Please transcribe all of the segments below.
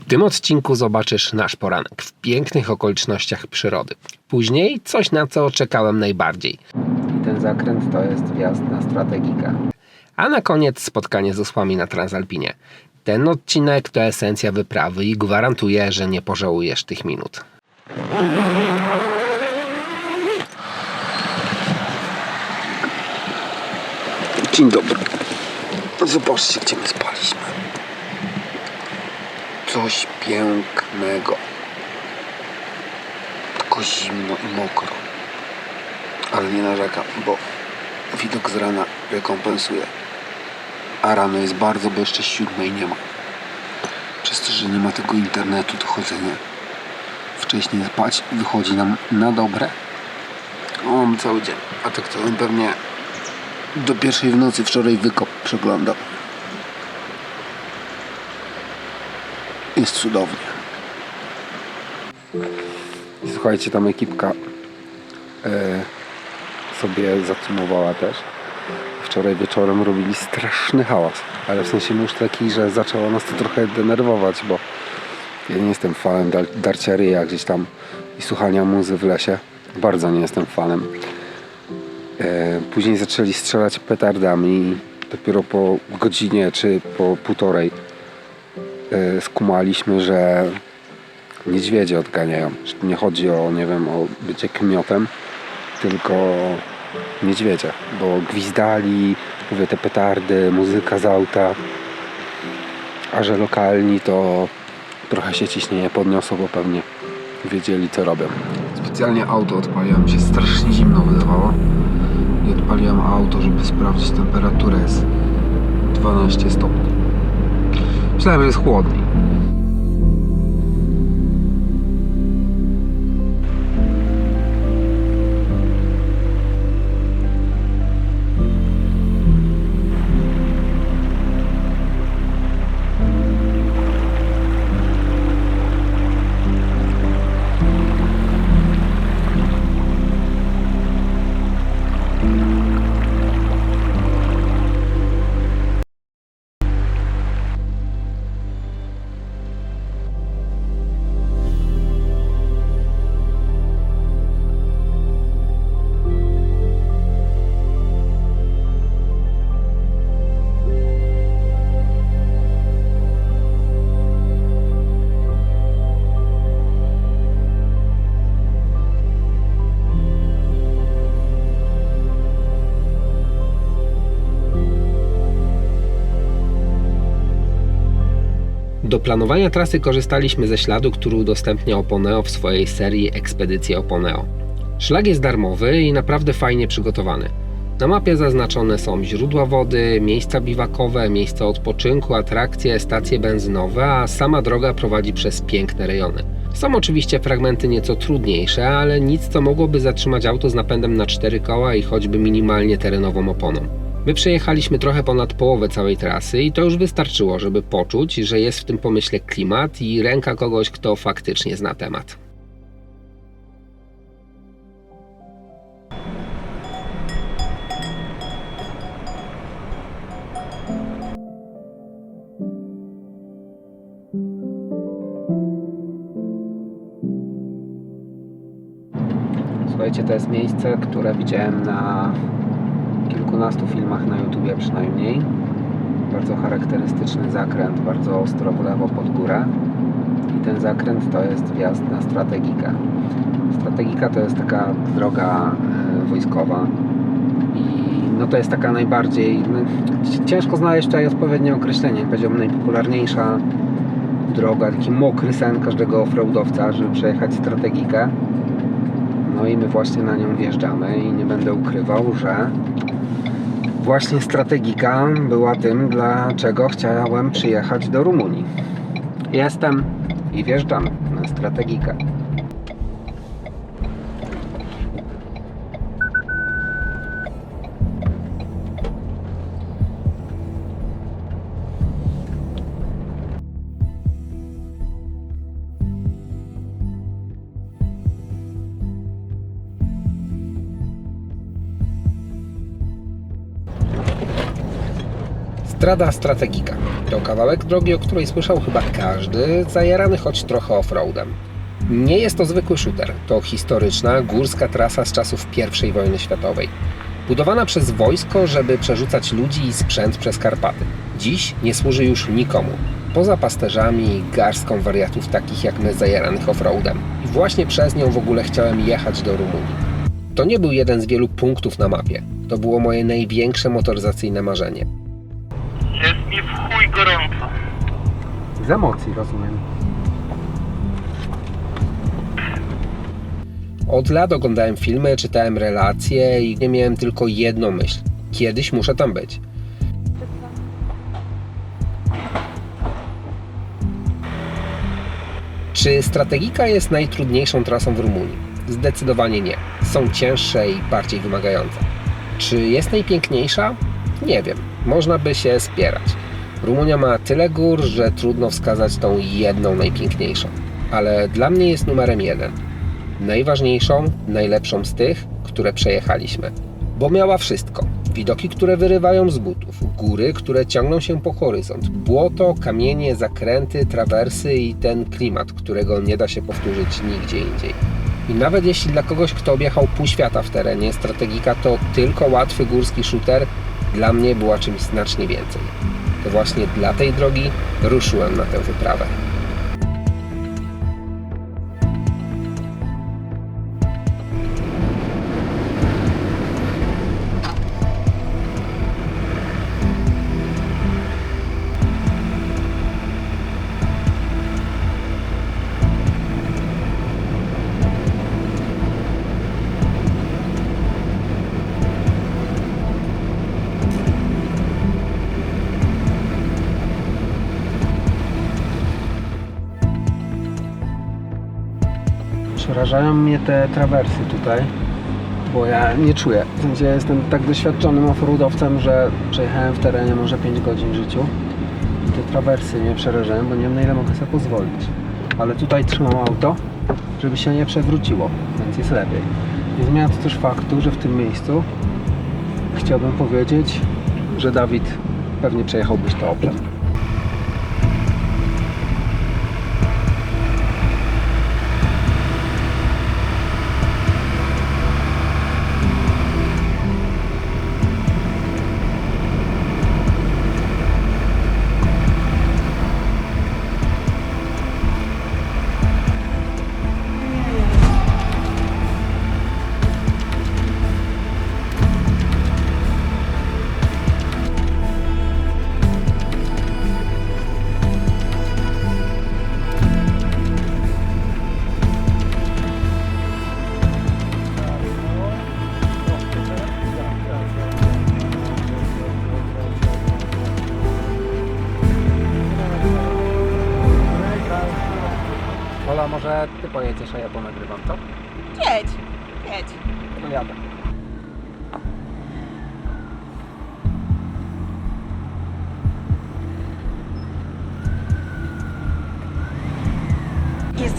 W tym odcinku zobaczysz nasz poranek w pięknych okolicznościach przyrody. Później coś, na co czekałem najbardziej. I ten zakręt to jest wjazd na strategikę. A na koniec spotkanie z osłami na Transalpinie. Ten odcinek to esencja wyprawy i gwarantuję, że nie pożałujesz tych minut. Dzień dobry. Zobaczcie, gdzie my. Coś pięknego. Tylko zimno i mokro. Ale nie narzekam, bo widok z rana rekompensuje. A rano jest bardzo, bo jeszcze siódmej nie ma. Przez to, że nie ma tego internetu, to chodzenie wcześniej spać wychodzi nam na dobre. Mam cały dzień. A tak to pewnie do pierwszej w nocy wczoraj wykop przeglądał. Jest cudownie. Słuchajcie, tam ekipka e, sobie zatrzymowała też. Wczoraj wieczorem robili straszny hałas, ale w sensie już taki, że zaczęło nas to trochę denerwować, bo ja nie jestem fanem dar- darcia ryja gdzieś tam i słuchania muzy w lesie. Bardzo nie jestem fanem. E, Później zaczęli strzelać petardami i dopiero po godzinie czy po półtorej skumaliśmy, że niedźwiedzie odganiają. Nie chodzi o, nie wiem, o bycie kmiotem, tylko niedźwiedzie, bo gwizdali, mówię, te petardy, muzyka z auta, a że lokalni to trochę się ciśnienie podniosło, bo pewnie wiedzieli co robią. Specjalnie auto odpaliłem, się strasznie zimno wydawało i odpaliłem auto, żeby sprawdzić temperaturę jest 12 stopni. Myślałem, że jest chłodniej. Do planowania trasy korzystaliśmy ze śladu, który udostępnia Oponeo w swojej serii Ekspedycje Oponeo. Szlak jest darmowy i naprawdę fajnie przygotowany. Na mapie zaznaczone są źródła wody, miejsca biwakowe, miejsca odpoczynku, atrakcje, stacje benzynowe, a sama droga prowadzi przez piękne rejony. Są oczywiście fragmenty nieco trudniejsze, ale nic co mogłoby zatrzymać auto z napędem na cztery koła i choćby minimalnie terenową oponą. My przejechaliśmy trochę ponad połowę całej trasy i to już wystarczyło, żeby poczuć, że jest w tym pomyśle klimat i ręka kogoś, kto faktycznie zna temat. Słuchajcie, to jest miejsce, które widziałem na kilkunastu filmach na YouTubie przynajmniej. Bardzo charakterystyczny zakręt, bardzo ostro w lewo pod górę. I ten zakręt to jest wjazd na strategikę. Strategika to jest taka droga e, wojskowa i no to jest taka najbardziej, no, ciężko znaleźć tutaj odpowiednie określenie, powiedziałbym najpopularniejsza droga, taki mokry sen każdego offroadowca, żeby przejechać strategikę. No i my właśnie na nią wjeżdżamy i nie będę ukrywał, że właśnie strategika była tym, dlaczego chciałem przyjechać do Rumunii. Jestem i wjeżdżam na strategikę. Strada Strategika to kawałek drogi, o której słyszał chyba każdy, zajarany choć trochę offroadem. Nie jest to zwykły shooter, to historyczna górska trasa z czasów I wojny światowej. Budowana przez wojsko, żeby przerzucać ludzi i sprzęt przez Karpaty. Dziś nie służy już nikomu, poza pasterzami i garstką wariatów takich jak my zajaranych offroadem. I właśnie przez nią w ogóle chciałem jechać do Rumunii. To nie był jeden z wielu punktów na mapie. To było moje największe motoryzacyjne marzenie. Jest mi w chuj gorąco. Z emocji, rozumiem. Od lat oglądałem filmy, czytałem relacje i nie miałem tylko jedną myśl. Kiedyś muszę tam być. Czy strategika jest najtrudniejszą trasą w Rumunii? Zdecydowanie nie. Są cięższe i bardziej wymagające. Czy jest najpiękniejsza? Nie wiem. Można by się spierać. Rumunia ma tyle gór, że trudno wskazać tą jedną najpiękniejszą. Ale dla mnie jest numerem jeden. Najważniejszą, najlepszą z tych, które przejechaliśmy. Bo miała wszystko. Widoki, które wyrywają z butów, góry, które ciągną się po horyzont, błoto, kamienie, zakręty, trawersy i ten klimat, którego nie da się powtórzyć nigdzie indziej. I nawet jeśli dla kogoś, kto objechał pół świata w terenie, strategika to tylko łatwy górski shooter, dla mnie była czymś znacznie więcej. To właśnie dla tej drogi ruszyłem na tę wyprawę. Przerażają mnie te trawersy tutaj, bo ja nie czuję. W sensie ja jestem tak doświadczonym offroadowcem, że przejechałem w terenie może 5 godzin w życiu. I te trawersy mnie przerażają, bo nie wiem na ile mogę sobie pozwolić. Ale tutaj trzymam auto, żeby się nie przewróciło, więc jest lepiej. Nie zmienia to też faktu, że w tym miejscu chciałbym powiedzieć, że Dawid pewnie przejechałbyś to Oplem.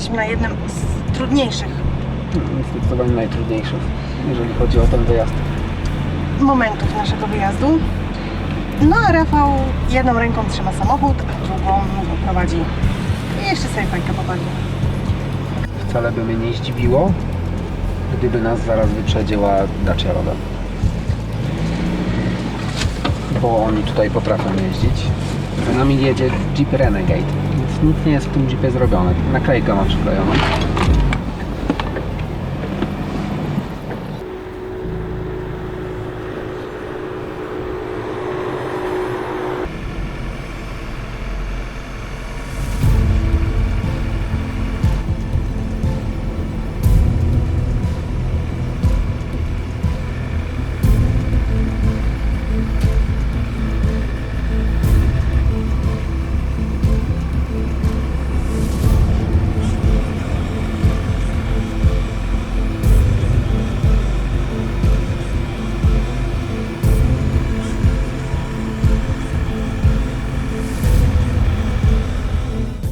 Jesteśmy na jednym z trudniejszych Zdecydowanie najtrudniejszych, jeżeli chodzi o ten wyjazd. momentów naszego wyjazdu. No a Rafał jedną ręką trzyma samochód, a drugą prowadzi. I jeszcze sobie fajkę popalił. Wcale by mnie nie zdziwiło, gdyby nas zaraz wyprzedziła Dacia Roda. Bo oni tutaj potrafią jeździć. Za nami jedzie Jeep Renegade, nic nie jest w tym Jeepie zrobione. Naklejka ma przyklejoną.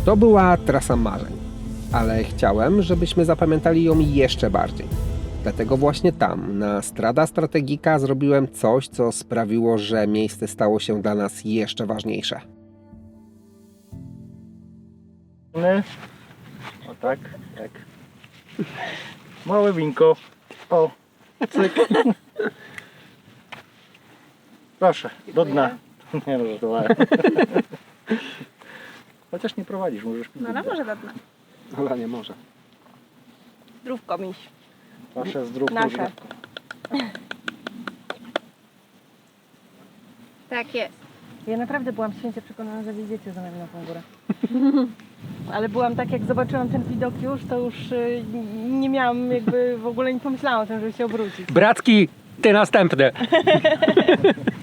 To była trasa marzeń, ale chciałem, żebyśmy zapamiętali ją jeszcze bardziej. Dlatego właśnie tam, na Strada Strategika, zrobiłem coś, co sprawiło, że miejsce stało się dla nas jeszcze ważniejsze. O tak, tak. Małe winko. O, cyk. Proszę, do dna. Nie no, żartowałem. Chociaż nie prowadzisz, możesz pić. No ale do dna. może do dna. Ola nie może. Zdrówko miś. Proszę zdrówko. Nasze. zdrówko. Tak jest. Ja naprawdę byłam święcie przekonana, że wyjdziecie za nami na tą górę. Ale byłam tak, jak zobaczyłam ten widok już, to już y, nie miałam jakby w ogóle nie pomyślałam o tym, żeby się obrócić. Bratki, ty następny.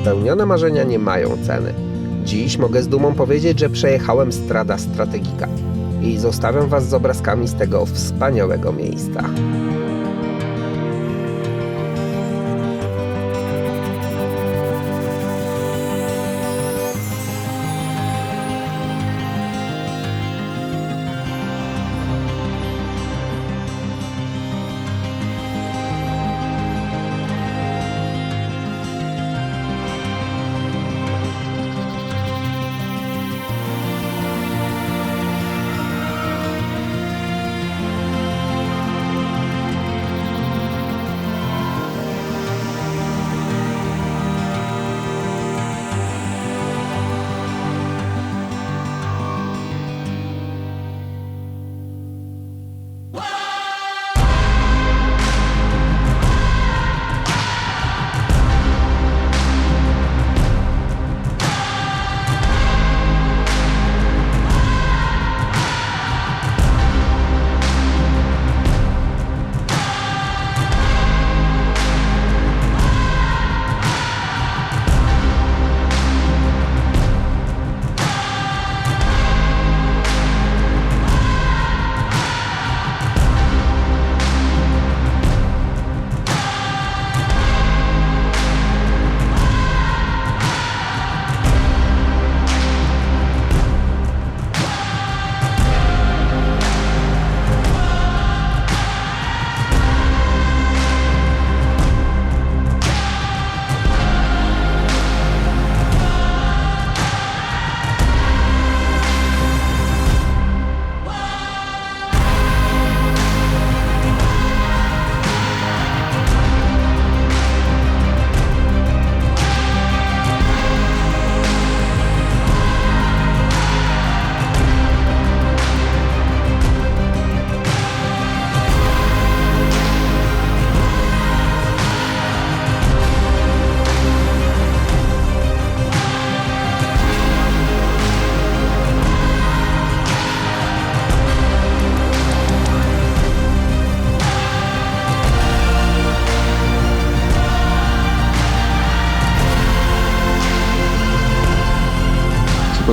Spełnione marzenia nie mają ceny. Dziś mogę z dumą powiedzieć, że przejechałem Strada Strategika i zostawiam Was z obrazkami z tego wspaniałego miejsca.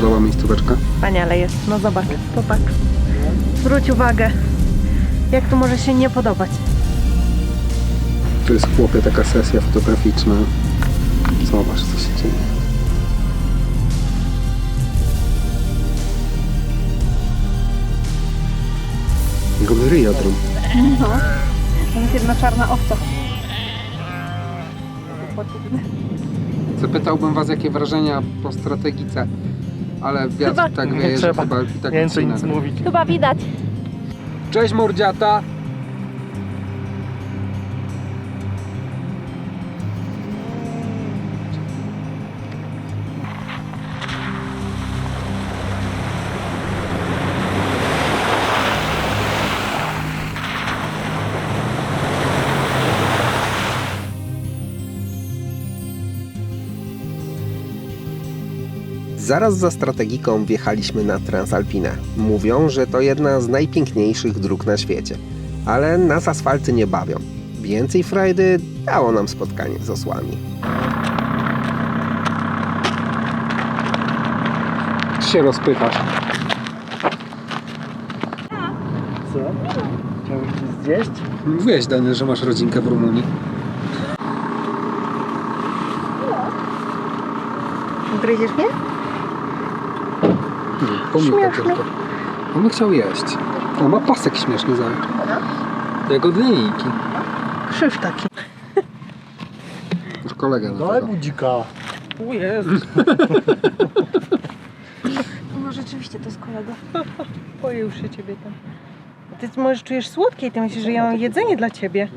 Podoba miejscóweczka? Wspaniale jest, no zobacz, popatrz. Zwróć uwagę, jak tu może się nie podobać. To jest chłopie taka sesja fotograficzna. Zobacz co się dzieje. Jego ryjodrom. To jest jedna czarna owca. Zapytałbym was jakie wrażenia po strategice, ale wiatr Chyba- tak Nie wieje, że trzeba chyba i tak więcej nic mówić. Chyba widać. Cześć mordziata! Zaraz za strategiką wjechaliśmy na Transalpinę. Mówią, że to jedna z najpiękniejszych dróg na świecie. Ale nas asfalty nie bawią. Więcej frajdy dało nam spotkanie z osłami. się rozpychasz. Co? Chciałeś się Jeść? Mówiłeś, Daniel, że masz rodzinkę w Rumunii. Gryziesz mnie? Śmieszne. tylko. On by chciał jeść. On ma pasek śmieszny za Jak od linijki. Krzyż taki. Już kolega do Daj tego. O Jezus. No rzeczywiście to jest kolega. Boję się ciebie tam. Ty może czujesz słodkie i ty myślisz, że ja mam jedzenie dla ciebie.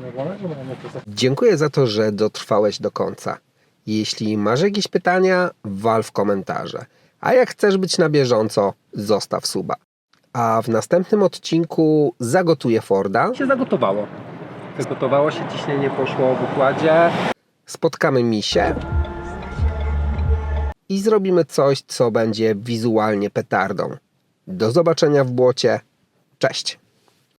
Dziękuję za to, że dotrwałeś do końca. Jeśli masz jakieś pytania, wal w komentarze. A jak chcesz być na bieżąco, zostaw suba. A w następnym odcinku zagotuję Forda. Się zagotowało. Zagotowało się, ciśnienie poszło w układzie. Spotkamy misie i zrobimy coś, co będzie wizualnie petardą. Do zobaczenia w błocie. Cześć!